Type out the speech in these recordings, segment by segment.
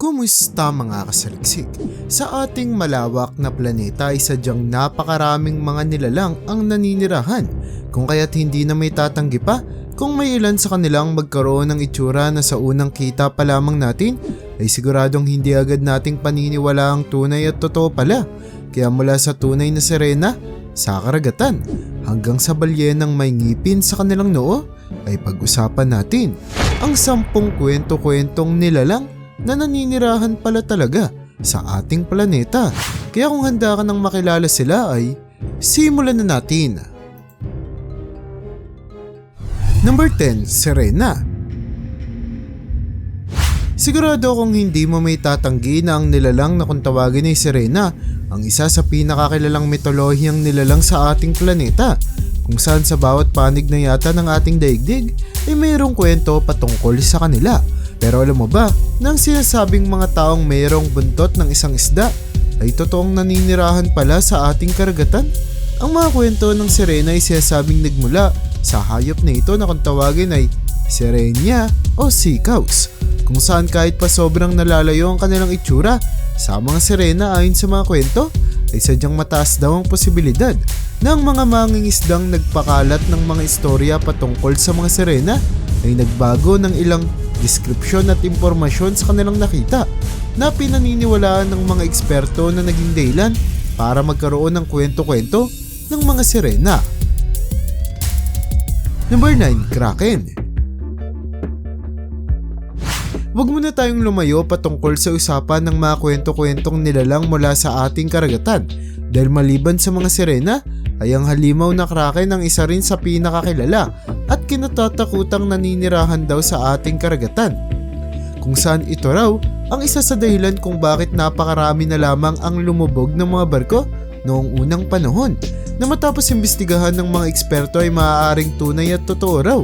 Kumusta mga kasaliksik? Sa ating malawak na planeta ay sadyang napakaraming mga nilalang ang naninirahan kung kaya't hindi na may tatanggi pa kung may ilan sa kanilang magkaroon ng itsura na sa unang kita pa lamang natin ay siguradong hindi agad nating paniniwala ang tunay at totoo pala. Kaya mula sa tunay na sirena, sa karagatan, hanggang sa balyenang may ngipin sa kanilang noo, ay pag-usapan natin ang sampung kwento-kwentong nilalang na naninirahan pala talaga sa ating planeta. Kaya kung handa ka nang makilala sila ay simulan na natin. Number 10, Serena. Sigurado kung hindi mo may tatanggi na ang nilalang na kung tawagin ay Serena, ang isa sa pinakakilalang mitolohiyang nilalang sa ating planeta, kung saan sa bawat panig na yata ng ating daigdig ay mayroong kwento patungkol sa kanila. Pero alam mo ba, nang sinasabing mga taong mayroong buntot ng isang isda ay totoong naninirahan pala sa ating karagatan? Ang mga kwento ng sirena ay sinasabing nagmula sa hayop na ito na kung tawagin ay sirenya o sea kung saan kahit pa sobrang nalalayo ang kanilang itsura sa mga sirena ayon sa mga kwento ay sadyang mataas daw ang posibilidad na ang mga mangingisdang nagpakalat ng mga istorya patungkol sa mga sirena ay nagbago ng ilang deskripsyon at impormasyon sa kanilang nakita na pinaniniwalaan ng mga eksperto na naging daylan para magkaroon ng kwento-kwento ng mga sirena. Number 9, Kraken. Huwag muna tayong lumayo patungkol sa usapan ng mga kwento-kwentong nilalang mula sa ating karagatan dahil maliban sa mga sirena ay ang halimaw na kraken ang isa rin sa pinakakilala at kinatatakutang naninirahan daw sa ating karagatan. Kung saan ito raw ang isa sa dahilan kung bakit napakarami na lamang ang lumubog ng mga barko noong unang panahon na matapos imbestigahan ng mga eksperto ay maaaring tunay at totoo raw.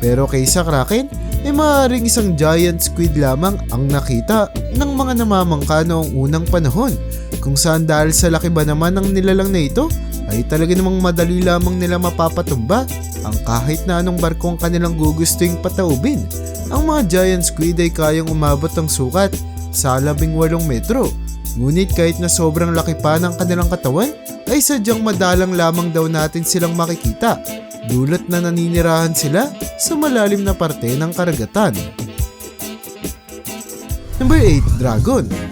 Pero kaysa kraken ay maaaring isang giant squid lamang ang nakita ng mga namamangka noong unang panahon kung saan dahil sa laki ba naman ng nilalang na ito ay talaga namang madali lamang nila mapapatumba ang kahit na anong barkong kanilang gugustuing pataubin. Ang mga giant squid ay kayang umabot ng sukat sa 18 metro. Ngunit kahit na sobrang laki pa ng kanilang katawan, ay sadyang madalang lamang daw natin silang makikita. Dulot na naninirahan sila sa malalim na parte ng karagatan. Number 8, Dragon.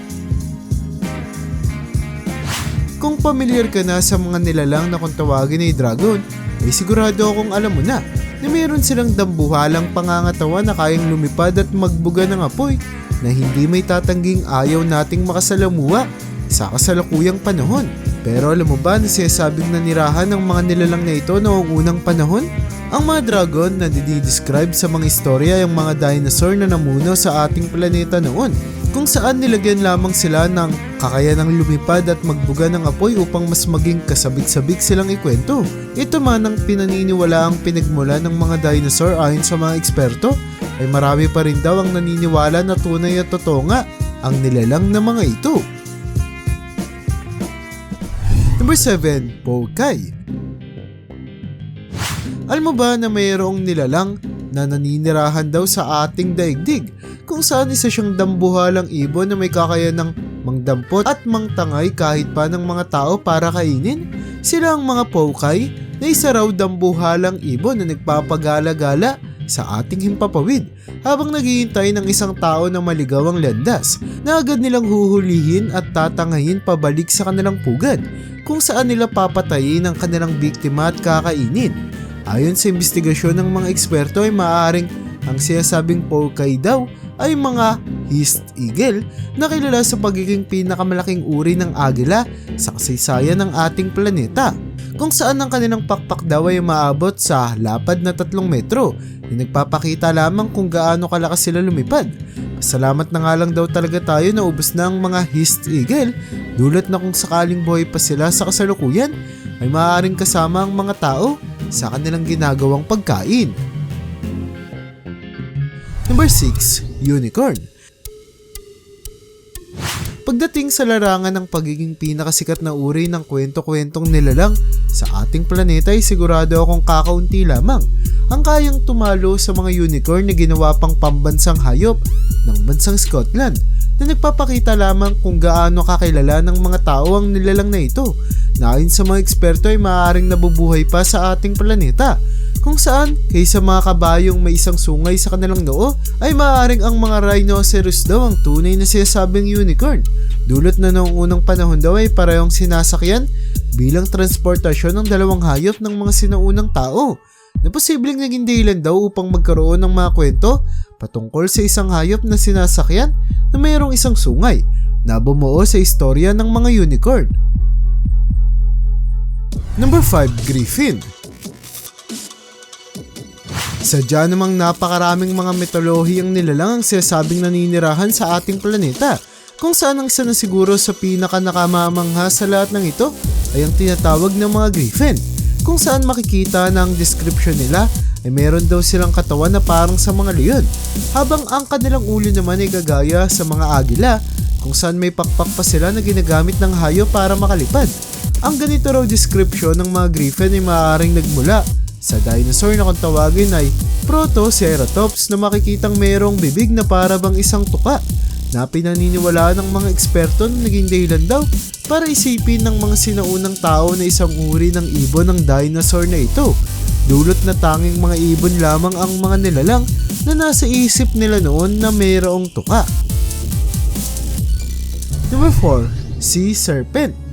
Kung pamilyar ka na sa mga nilalang na kung tawagin ay dragon, ay sigurado akong alam mo na na mayroon silang dambuhalang pangangatawan na kayang lumipad at magbuga ng apoy na hindi may tatangging ayaw nating makasalamuha sa kasalukuyang panahon. Pero alam mo ba na sinasabing nanirahan ng mga nilalang na ito noong unang panahon? Ang mga dragon na didescribe sa mga istorya ay ang mga dinosaur na namuno sa ating planeta noon kung saan nilagyan lamang sila ng kakayanang lumipad at magbuga ng apoy upang mas maging kasabik-sabik silang ikwento. Ito man ang pinaniniwala ang pinagmula ng mga dinosaur ayon sa mga eksperto ay marami pa rin daw ang naniniwala na tunay at totoo nga ang nilalang na mga ito. Number 7, Pokai. Alam mo ba na mayroong nilalang na naninirahan daw sa ating daigdig kung saan isa siyang dambuhalang ibon na may kakayanang mangdampot at mangtangay kahit pa ng mga tao para kainin? Sila ang mga Pokai na isa raw dambuhalang ibon na nagpapagala-gala sa ating himpapawid habang naghihintay ng isang tao na maligaw ang landas na agad nilang huhulihin at tatangayin pabalik sa kanilang pugad kung saan nila papatayin ang kanilang biktima at kakainin. Ayon sa investigasyon ng mga eksperto ay maaaring ang sinasabing Pokai daw ay mga East Eagle na kilala sa pagiging pinakamalaking uri ng agila sa kasaysayan ng ating planeta kung saan ang kanilang pakpak daw ay maabot sa lapad na 3 metro na nagpapakita lamang kung gaano kalakas sila lumipad. Salamat na nga lang daw talaga tayo na ubos na ang mga East Eagle dulot na kung sakaling buhay pa sila sa kasalukuyan ay maaaring kasama ang mga tao sa kanilang ginagawang pagkain. Number 6, Unicorn. Pagdating sa larangan ng pagiging pinakasikat na uri ng kwento-kwentong nilalang sa ating planeta ay sigurado akong kakaunti lamang ang kayang tumalo sa mga unicorn na ginawa pang pambansang hayop ng bansang Scotland na nagpapakita lamang kung gaano kakilala ng mga tao ang nilalang na ito na ayon sa mga eksperto ay maaaring nabubuhay pa sa ating planeta kung saan kaysa mga kabayong may isang sungay sa kanilang noo ay maaaring ang mga rhinoceros daw ang tunay na sinasabing unicorn dulot na noong unang panahon daw ay parehong sinasakyan bilang transportasyon ng dalawang hayop ng mga sinaunang tao na posibleng naging dahilan daw upang magkaroon ng mga kwento patungkol sa isang hayop na sinasakyan na mayroong isang sungay na bumuo sa istorya ng mga unicorn. Number 5, Griffin. Sadya namang napakaraming mga mitolohiyang nilalang ang sinasabing naninirahan sa ating planeta kung saan ang isa na siguro sa pinaka nakamamangha sa lahat ng ito ay ang tinatawag ng mga griffin kung saan makikita na description nila ay meron daw silang katawan na parang sa mga leon habang ang kanilang ulo naman ay gagaya sa mga agila kung saan may pakpak pa sila na ginagamit ng hayo para makalipad. Ang ganito raw description ng mga griffin ay maaaring nagmula sa dinosaur na kung tawagin ay Protoceratops na makikitang mayroong bibig na para bang isang tuka na pinaniniwalaan ng mga eksperto na naging dahilan daw para isipin ng mga sinaunang tao na isang uri ng ibon ng dinosaur na ito. Dulot na tanging mga ibon lamang ang mga nilalang na nasa isip nila noon na mayroong tuka. Number 4, Sea Serpent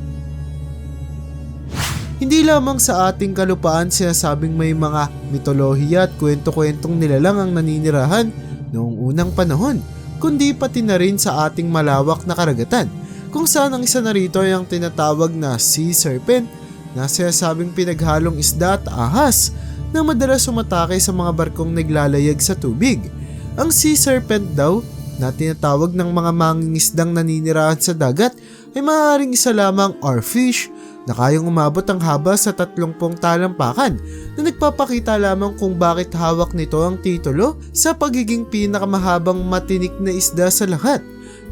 hindi lamang sa ating kalupaan sinasabing may mga mitolohiya at kwento-kwentong nilalang ang naninirahan noong unang panahon, kundi pati na rin sa ating malawak na karagatan, kung saan ang isa na rito ay ang tinatawag na sea serpent na sinasabing pinaghalong isda at ahas na madalas sumatake sa mga barkong naglalayag sa tubig. Ang sea serpent daw na tinatawag ng mga mangingisdang naninirahan sa dagat ay maaaring isa lamang or fish na kayang umabot ang haba sa 30 talampakan na nagpapakita lamang kung bakit hawak nito ang titulo sa pagiging pinakamahabang matinik na isda sa lahat.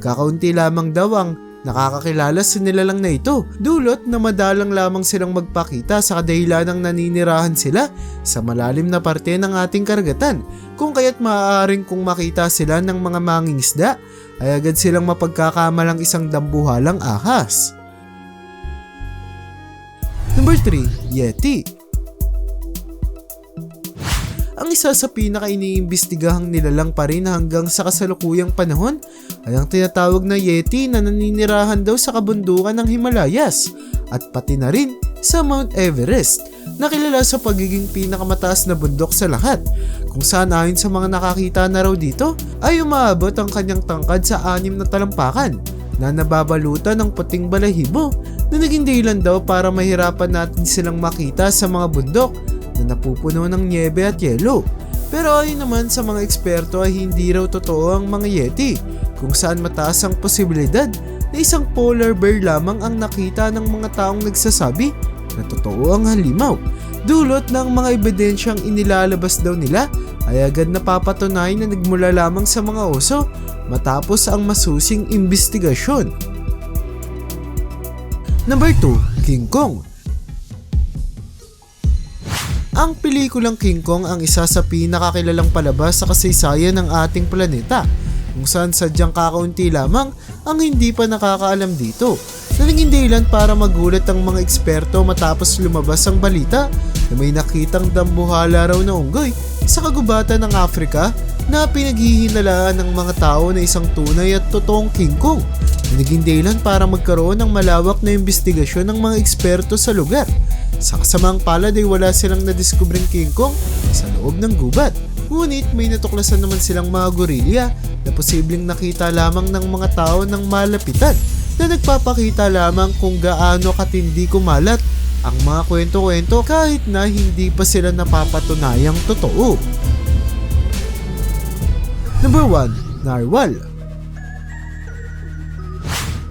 Kakaunti lamang daw ang nakakakilala sa nilalang na ito, dulot na madalang lamang silang magpakita sa kadahilan ng naninirahan sila sa malalim na parte ng ating karagatan, kung kaya't maaaring kung makita sila ng mga mangingisda, ay agad silang mapagkakamalang isang dambuhalang ahas. Number 3, Yeti. Ang isa sa pinaka iniimbestigahang nilalang pa rin hanggang sa kasalukuyang panahon ay ang tinatawag na Yeti na naninirahan daw sa kabundukan ng Himalayas at pati na rin sa Mount Everest na kilala sa pagiging pinakamataas na bundok sa lahat kung saan ayon sa mga nakakita na raw dito ay umaabot ang kanyang tangkad sa anim na talampakan na nababalutan ng puting balahibo na naging dahilan daw para mahirapan natin silang makita sa mga bundok na napupuno ng niebe at yelo. Pero ayon naman sa mga eksperto ay hindi raw totoo ang mga yeti kung saan mataas ang posibilidad na isang polar bear lamang ang nakita ng mga taong nagsasabi na totoo ang halimaw. Dulot ng mga ebidensyang inilalabas daw nila ay agad napapatunay na nagmula lamang sa mga oso matapos ang masusing imbestigasyon. Number 2, King Kong. Ang pelikulang King Kong ang isa sa pinakakilalang palabas sa kasaysayan ng ating planeta kung saan sadyang kakaunti lamang ang hindi pa nakakaalam dito na naging dahilan para magulat ang mga eksperto matapos lumabas ang balita na may nakitang dambuhala raw na unggoy sa kagubatan ng Afrika na pinaghihinalaan ng mga tao na isang tunay at totoong King Kong na naging dahilan para magkaroon ng malawak na investigasyon ng mga eksperto sa lugar. Sa kasamang palad ay wala silang nadiskubring King Kong sa loob ng gubat. Ngunit may natuklasan naman silang mga gorilya na posibleng nakita lamang ng mga tao ng malapitan na nagpapakita lamang kung gaano katindi kumalat ang mga kwento-kwento kahit na hindi pa sila napapatunayang totoo. Number 1, Narwhal.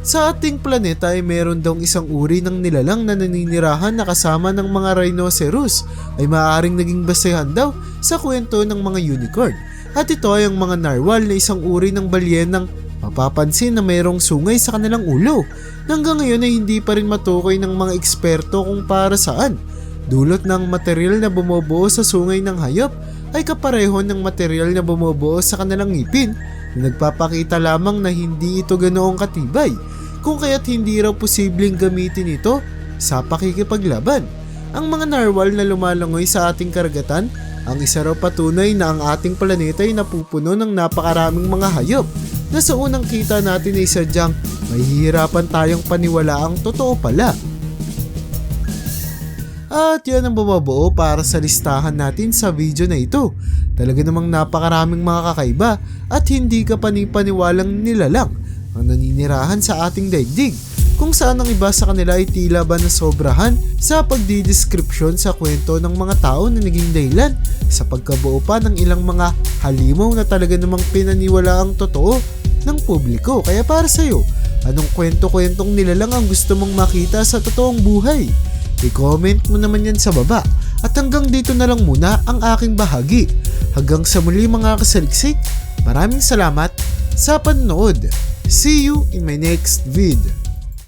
Sa ating planeta ay meron daw isang uri ng nilalang na naninirahan na kasama ng mga rhinoceros ay maaaring naging basehan daw sa kwento ng mga unicorn. At ito ay ang mga narwhal na isang uri ng balyenang mapapansin na mayroong sungay sa kanilang ulo. Hanggang ngayon ay hindi pa rin matukoy ng mga eksperto kung para saan. Dulot ng material na bumubuo sa sungay ng hayop ay kapareho ng material na bumubuo sa kanilang ngipin na nagpapakita lamang na hindi ito ganoong katibay kung kaya't hindi raw posibleng gamitin ito sa pakikipaglaban. Ang mga narwal na lumalangoy sa ating karagatan ang isa raw patunay na ang ating planeta ay napupuno ng napakaraming mga hayop na sa unang kita natin ay sadyang mahihirapan tayong paniwala ang totoo pala. At yan ang bumabuo para sa listahan natin sa video na ito. Talaga namang napakaraming mga kakaiba at hindi ka panipaniwalang nilalang ang naninirahan sa ating daigdig kung saan ang iba sa kanila ay tila ba na sobrahan sa pagdidescription sa kwento ng mga tao na naging dahilan sa pagkabuo pa ng ilang mga halimaw na talaga namang pinaniwala ang totoo ng publiko. Kaya para sa'yo, anong kwento-kwentong nilalang ang gusto mong makita sa totoong buhay? I-comment mo naman yan sa baba. At hanggang dito na lang muna ang aking bahagi. Hanggang sa muli mga kasaliksik, maraming salamat sa panonood. See you in my next vid.